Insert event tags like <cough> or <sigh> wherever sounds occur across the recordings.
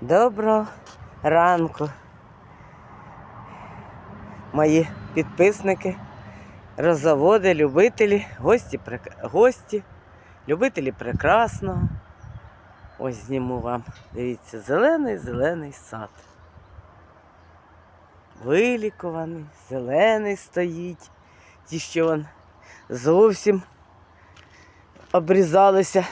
Доброго ранку, мої підписники, роззаводи, любителі, гості, гості, любителі прекрасного. Ось зніму вам. Дивіться, зелений зелений сад. Вилікуваний, зелений стоїть. Ті, що вон зовсім обрізалися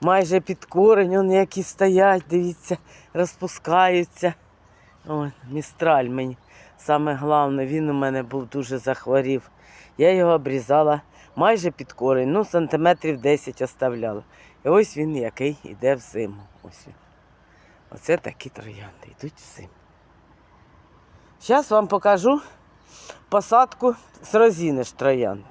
майже під корень, он які стоять, дивіться, розпускаються. О, містраль мені. Саме головне, він у мене був дуже захворів. Я його обрізала майже під корень, ну, сантиметрів 10 оставляла. І ось він який йде в зиму. Ось він. Оце такі троянди йдуть в зиму. Зараз вам покажу посадку з розіниш троянд.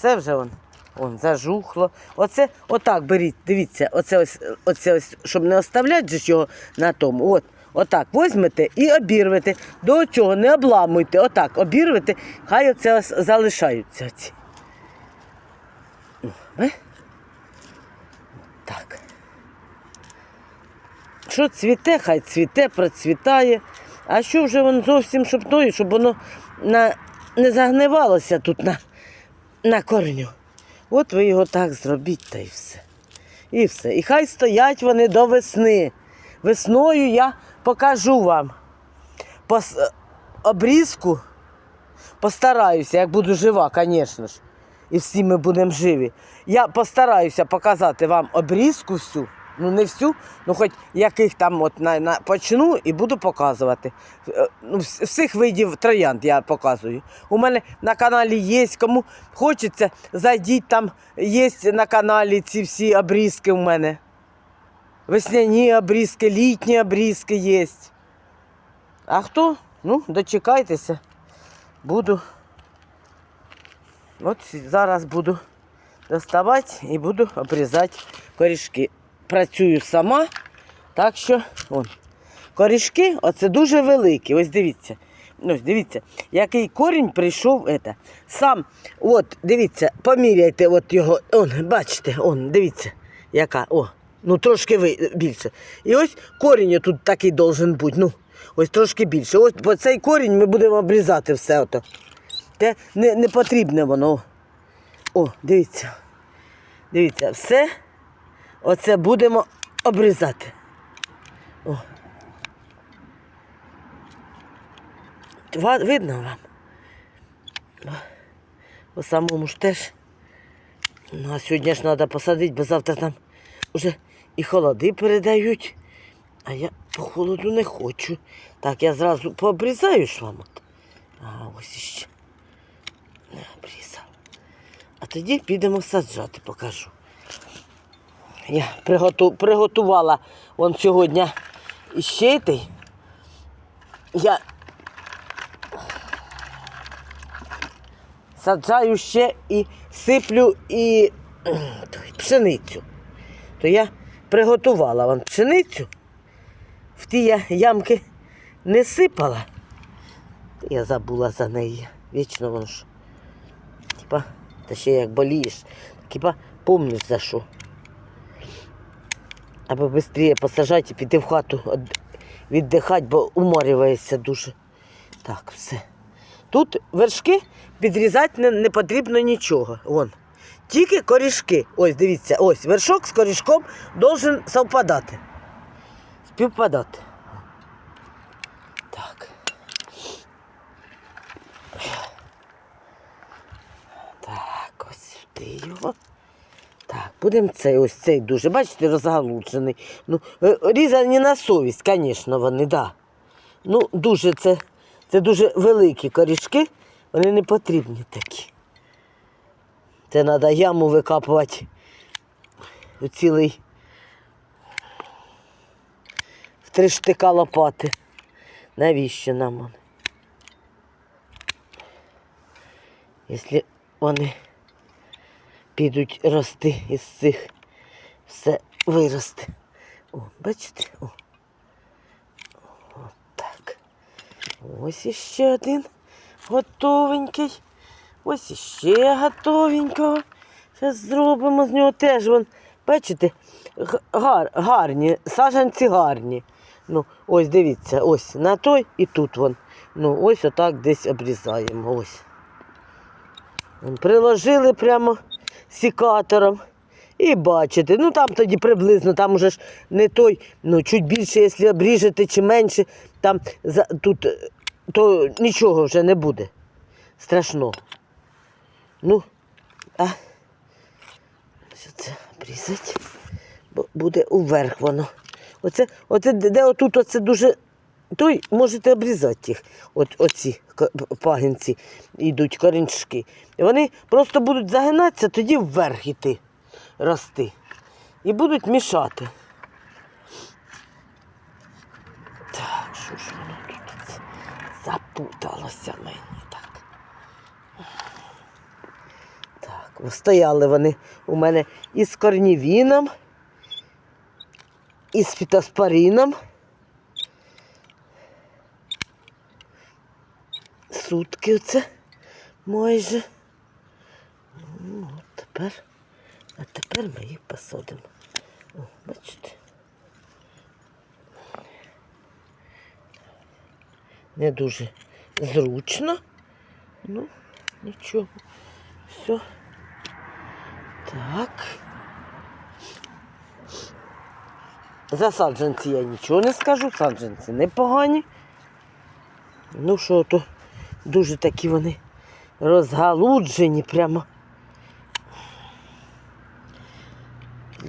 Все вже он, он зажухло. Оце отак беріть, дивіться, оце ось, оце ось, щоб не оставляти його на тому. От, отак візьмете і обірвете. До цього не обламуйте. Отак, обірвете, хай оце ось залишаються. Оці. Е? Так. Що цвіте, хай цвіте, процвітає. А що вже воно зовсім щоб той, щоб воно на, не загнивалося тут на, на кореню. От ви його так зробіть та й все. І все. І хай стоять вони до весни. Весною я покажу вам. Пос... Обрізку постараюся, як буду жива, звісно ж. І всі ми будемо живі. Я постараюся показати вам обрізку всю. Ну, не всю, ну хоч яких там от на, на, почну і буду показувати. Е, Ну, всіх видів троянд я показую. У мене на каналі є, кому хочеться, зайдіть там, є на каналі ці всі обрізки у мене. Весняні обрізки, літні обрізки є. А хто? Ну, дочекайтеся. Буду. От зараз буду доставати і буду обрізати корішки. Працюю сама, так що вон, корішки оце дуже великі. Ось дивіться. Ось дивіться, який корінь прийшов. Это. Сам, от, дивіться, поміряйте от його. Он, бачите, он, дивіться, яка. О, ну трошки ви, більше. І ось корінь тут такий должен бути. Ну, ось трошки більше. Ось по цей корінь ми будемо обрізати все. Ото. Те не, не потрібне воно. О, дивіться. Дивіться, все. Оце будемо обрізати. О. Видно вам? О, По самому ж теж. Ну, а сьогодні ж треба посадити, бо завтра там вже і холоди передають. А я по холоду не хочу. Так, я зразу пообрізаю вам. А ось іще. Не обрізала. А тоді підемо саджати, покажу. Я приготу, приготувала вон сьогодні іще той. Я саджаю ще і сиплю і пшеницю. То я приготувала вон пшеницю. В ті ямки не сипала. Я забула за неї. Вічно воно ж. Типа, та ще як болієш, хіба помниш за що. Аби швидше посажати і піти в хату віддихати, бо уморюється дуже. Так, все. Тут вершки підрізати не, не потрібно нічого. Вон. Тільки корішки. Ось, дивіться, ось вершок з корішком должен совпадати. Співпадати. Так. Так, ось сюди його. Так, будемо цей, ось цей дуже, бачите, розгалуджений. Ну, е, різані на совість, звісно, вони, да. Ну, дуже це, це дуже великі корішки, вони не потрібні такі. Це треба яму викапувати у цілий в три штика лопати. Навіщо нам вони? Якщо вони підуть рости із цих, все виросте. О, бачите? О. От так. Ось іще один готовенький. Ось іще готовенько. Зараз зробимо з нього теж. Вон, бачите, гар, гарні, саджанці гарні. Ну, ось дивіться, ось на той і тут вон. Ну, ось отак десь обрізаємо. Ось. Приложили прямо сікатором. І бачите, ну там тоді приблизно, там уже ж не той, ну чуть більше, якщо обріжете чи менше, там за, тут, е, то нічого вже не буде. Страшно. Ну, а що це обрізати? Бо буде уверх воно. Оце, оце де отут оце дуже. Той можете обрізати їх. От оці пагінці йдуть корінчики. І вони просто будуть загинатися, тоді вверх іти, рости. І будуть мішати. Так, що ж воно тут запуталося мені так. Так, стояли вони у мене із корнівіном, із фітоспоріном. Сутки оце майже. Ну, тепер, а тепер ми їх посадимо. О, бачите? Не дуже зручно. Ну, нічого. Все. Так. За саджанці я нічого не скажу, саджанці непогані. Ну що то дуже такі вони розгалуджені прямо.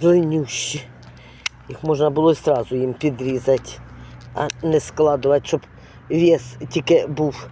Длиннющі. Їх можна було одразу їм підрізати, а не складувати, щоб вес тільки був.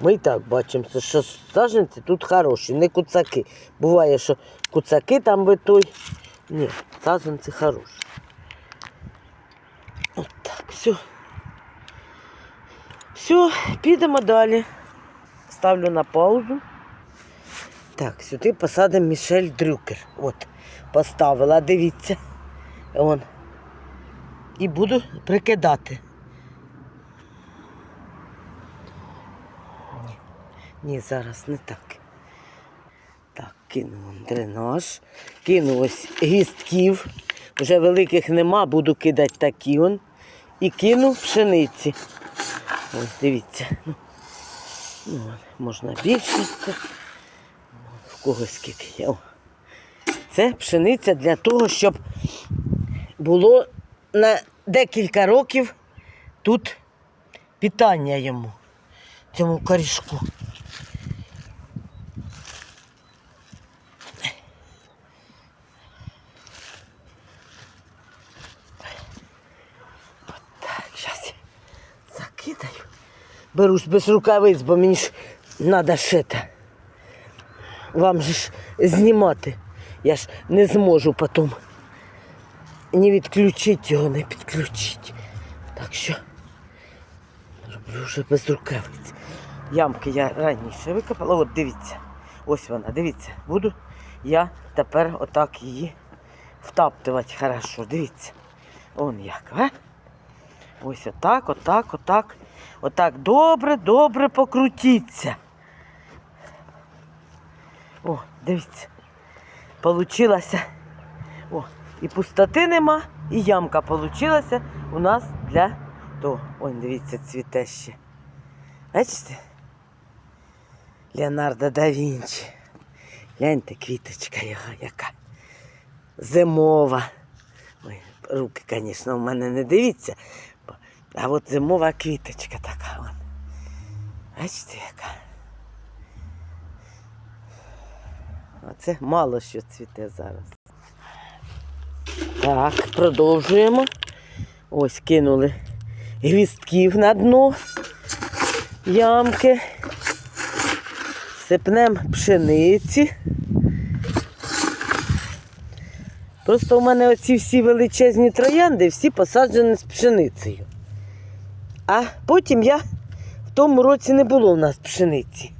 Ми і так бачимо, що саджанці тут хороші, не куцаки. Буває, що куцаки там ви той. Ні, саджанці хороші. От так, все. Все, підемо далі. Ставлю на паузу. Так, сюди посадимо Мішель Дрюкер. От, поставила, дивіться. Вон. І буду прикидати. Ні, ні, зараз не так. Так, кину вон дренаж. Кину ось гістків. Вже великих нема, буду кидати такі он. І кину пшениці. Ось дивіться. Ну, ну, можна більше. В когось скільки є. Це пшениця для того, щоб було на декілька років тут питання йому, цьому корішку. Так, зараз я закидаю. Беру ж без рукавиць, бо мені ж треба шити. Вам же ж знімати. Я ж не зможу потім ні відключити його, не підключити. Так що роблю вже без рукавиць. Ямки я раніше викопала. От дивіться. Ось вона, дивіться. Буду я тепер отак її втаптувати хорошо. Дивіться. Он як, а? Ось отак, отак, отак. Отак добре, добре покрутіться. О, дивіться. Получилася. О, і пустоти нема, і ямка получилася у нас для того. Ой, дивіться, цвіте ще. Бачите? Леонардо да Вінчі. Гляньте, квіточка його яка. Зимова. Ой, руки, звісно, в мене не дивіться. А от зимова квіточка така. Вон. Бачите, яка. Оце мало що цвіте зараз. Так, продовжуємо. Ось кинули гвістків на дно ямки. Сипнемо пшениці. Просто у мене оці всі величезні троянди, всі посаджені з пшеницею. А потім я в тому році не було у нас пшениці.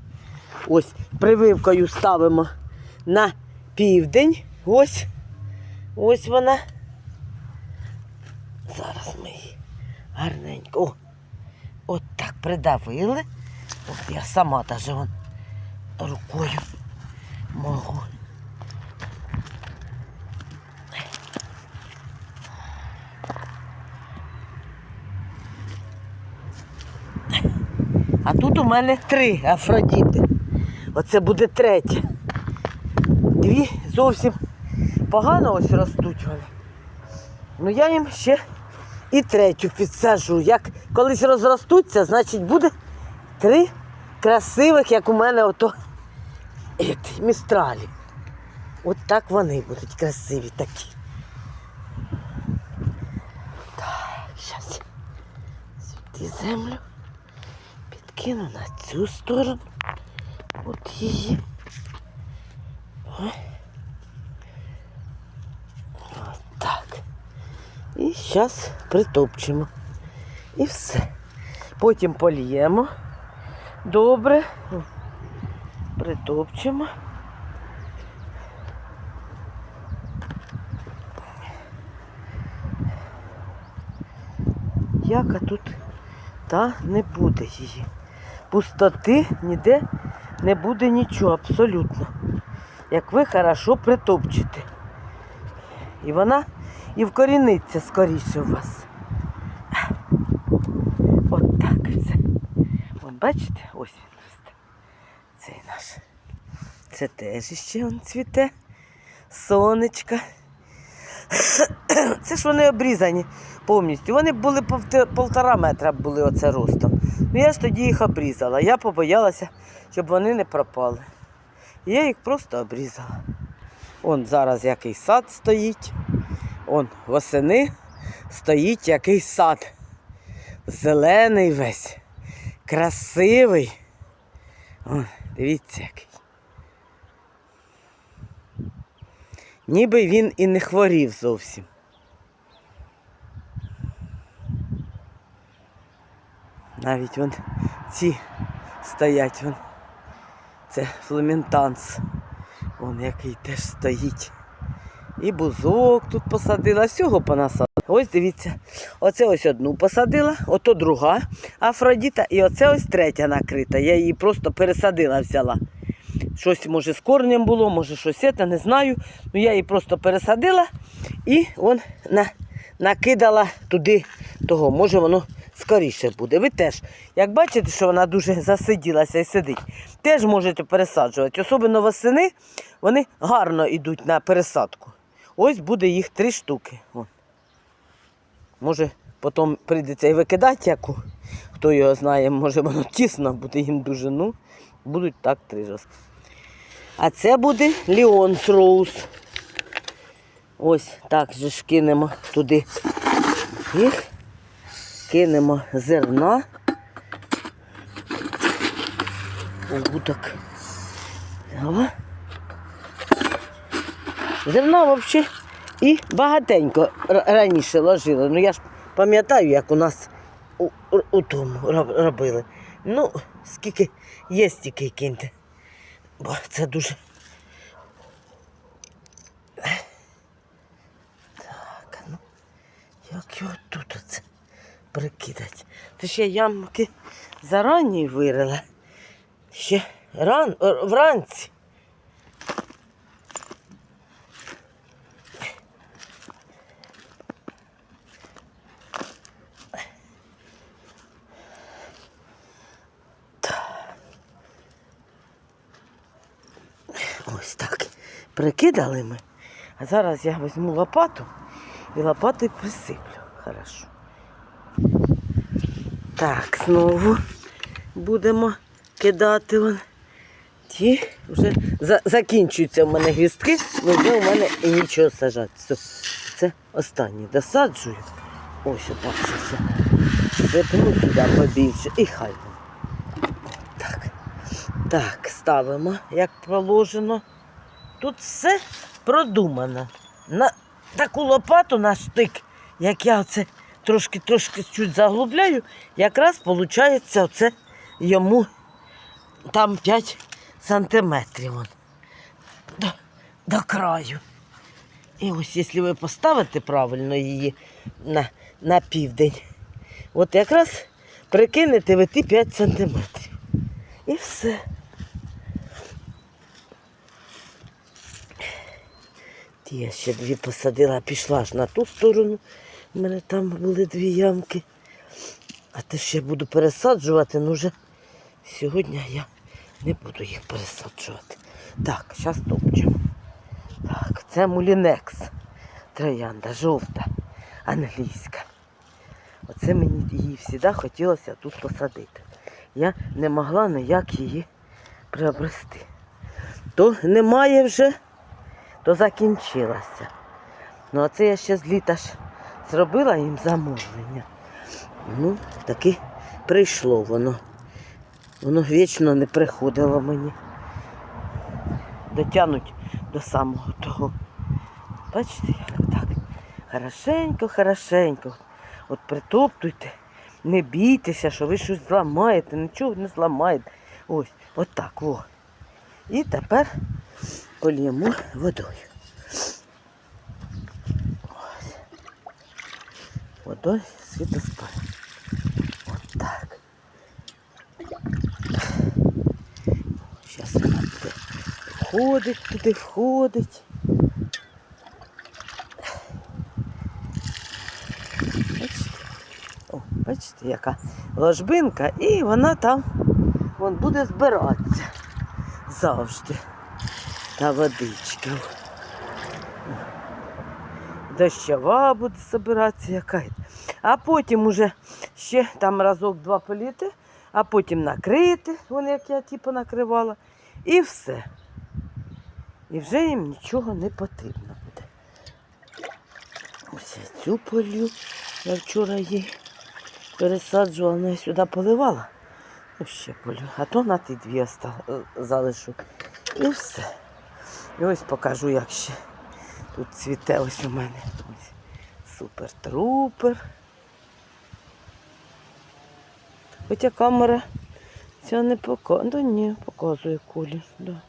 Ось прививкою ставимо на південь. Ось. Ось вона. Зараз ми її гарненько. О, От так придавили. От я сама даже вон рукою можу. Мене три Афродіти. Оце буде третя. Дві зовсім погано ось ростуть вони. Ну я їм ще і третю підсаджу. Як колись розростуться, значить буде три красивих, як у мене ото ет, містралі. От так вони будуть красиві такі. Так, зараз сюди землю підкину на цю сторону. От її. Так. І зараз притопчемо. І все. Потім поліємо. Добре. Притопчемо. Яка тут та не буде її. Пустоти ніде не буде нічого абсолютно. Як ви хорошо притопчете. І вона і вкоріниться скоріше у вас. От так це. От бачите, ось він росте. Цей наш. Це теж ще он цвіте. Сонечка. Це ж вони обрізані повністю. Вони були полтора метра були оце ростом. Ну я ж тоді їх обрізала. Я побоялася, щоб вони не пропали. І я їх просто обрізала. Он зараз який сад стоїть. Он восени стоїть який сад. Зелений весь, красивий. Он, дивіться який. Ніби він і не хворів зовсім. Навіть вон ці стоять. Вон. Це фламентанс. Вон який теж стоїть. І бузок тут посадила, всього понасадила. Ось дивіться, оце ось одну посадила, ото друга Афродіта, і оце ось третя накрита. Я її просто пересадила, взяла. Щось, може, з корнем було, може, щось це, не знаю. Ну я її просто пересадила і он на, накидала туди того. Може, воно скоріше буде. Ви теж, як бачите, що вона дуже <laughs> засиділася і сидить, теж можете пересаджувати. Особливо восени вони гарно йдуть на пересадку. Ось буде їх три штуки. Вон. Може, потім прийдеться і викидати яку. Хто його знає, може воно тісно буде їм дуже. Ну, будуть так три рости. А це буде Ліонс Роуз. Ось так же ж кинемо туди їх, кинемо зерна. Огуток. Ага. Зерна взагалі і багатенько раніше ложили. Ну я ж пам'ятаю, як у нас у, у, у тому робили. Ну, скільки є, стільки киньте. Бо це дуже. Так, ну, як його тут оце прикидати? Ти ще ямки зарані вирила. Ще ран, е, вранці. Ось так. Прикидали ми. А зараз я візьму лопату і лопатою присиплю. Хорошо. Так, знову будемо кидати. Вон. Ті вже за, закінчуються в мене гвістки, але вже у мене і нічого сажати. Все. Це останнє досаджую. Ось отак все. Випну сюди побільше і хай. воно. Так. Так, ставимо, як положено. Тут все продумано. На таку лопату на штик, як я оце трошки-трошки чуть заглубляю, якраз виходить оце йому там 5 сантиметрів вон, до, до краю. І ось, якщо ви поставите правильно її на, на південь, от якраз прикинете ви ті 5 сантиметрів. І все. Я ще дві посадила, пішла ж на ту сторону. У мене там були дві ямки. А те ще буду пересаджувати, ну вже сьогодні я не буду їх пересаджувати. Так, зараз топчемо. Так, це мулінекс. Троянда, жовта, англійська. Оце мені її завжди хотілося тут посадити. Я не могла ніяк її приобрести. То немає вже, то закінчилася. Ну, а це я ще з літа ж зробила їм замовлення. Ну, таки прийшло воно. Воно вічно не приходило мені. Дотянуть до самого того. Бачите, так. Хорошенько, хорошенько. От притоптуйте, не бійтеся, що ви щось зламаєте, нічого не зламаєте. Ось, отак, во. І тепер поліємо водою. Водою світоспаль. От так. Зараз вона буде входить туди, входить. Бачите? О, бачите, яка ложбинка, і вона там вон, буде збиратися завжди. Та водичка. Дощова буде збиратися яка. А потім уже ще там разок-два політи, а потім накрити, вон як я типу накривала, і все. І вже їм нічого не потрібно буде. Ось я цю полю. Я вчора її пересаджувала, але сюди поливала. Ну, ще полю. А то на ті дві е, залишу. І все. І ось покажу, як ще тут цвіте ось у мене. Ось. Супер-трупер. Хоча камера ця не показує. Да ні, показує колір. Да.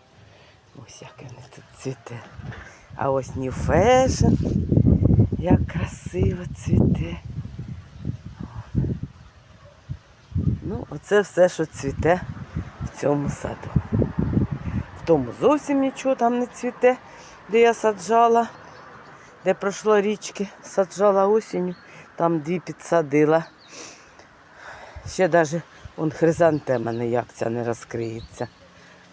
Ось як він тут цвіте. А ось New Fashion. Як красиво цвіте. Ну, оце все, що цвіте в цьому саду. В тому зовсім нічого там не цвіте, де я саджала, де пройшло річки, саджала осінню, там дві підсадила. Ще навіть он хризантема ніяк ця не розкриється.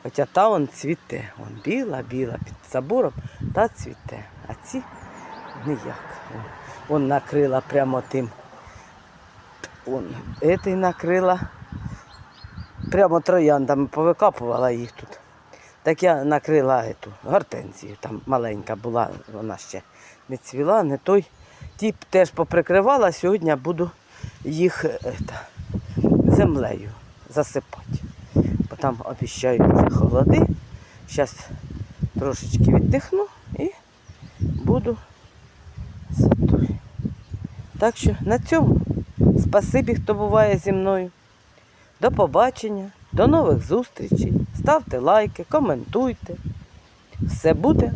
Хоча та он цвіте. Вон біла, біла під забором, та цвіте. А ці ніяк. Вон, вон накрила прямо тим. Вон, этой накрила. Прямо трояндами повикапувала їх тут. Так я накрила эту гортензію, там маленька була, вона ще не цвіла, не той. Ті теж поприкривала, сьогодні буду їх ета, землею засипати. Бо там обіщають вже холоди. Зараз трошечки віддихну і буду за. Так що на цьому спасибі, хто буває зі мною. До побачення, до нових зустрічей. Ставте лайки, коментуйте. Все буде!